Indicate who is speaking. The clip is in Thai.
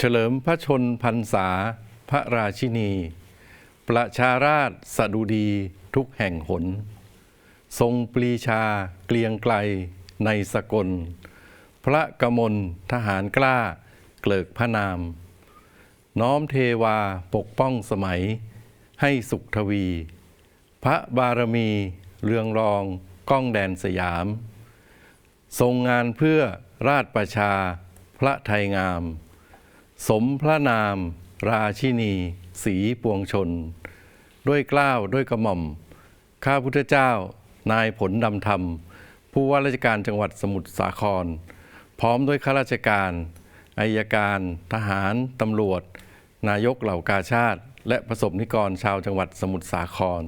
Speaker 1: เฉลิมพระชนพรรษา พระราชินี ประชาราชสดุดีทุกแห่งหน ทรงปรีชาเกลียงไกลในสกล พระกมลทหารกล้าเกลิกพระนาม น้อมเทวาปกป้องสมัย ให้สุขทวี พระบารมีเรืองรองก้องแดนสยาม ทรงงานเพื่อราชประชาพระไทยงาม สมพระนาม ราชินี สีปวงชน ด้วยเกล้าวด้วยกระหม่อม ข้าพุทธเจ้า นายผลดำธรรม ผู้ว่าราชการจังหวัดสมุทรสาคร พร้อมด้วยข้าราชการอายการ ทหาร ตำรวจ นายกเหล่ากาชาติ และประสบนิกรชาวจังหวัดสมุทรสาคร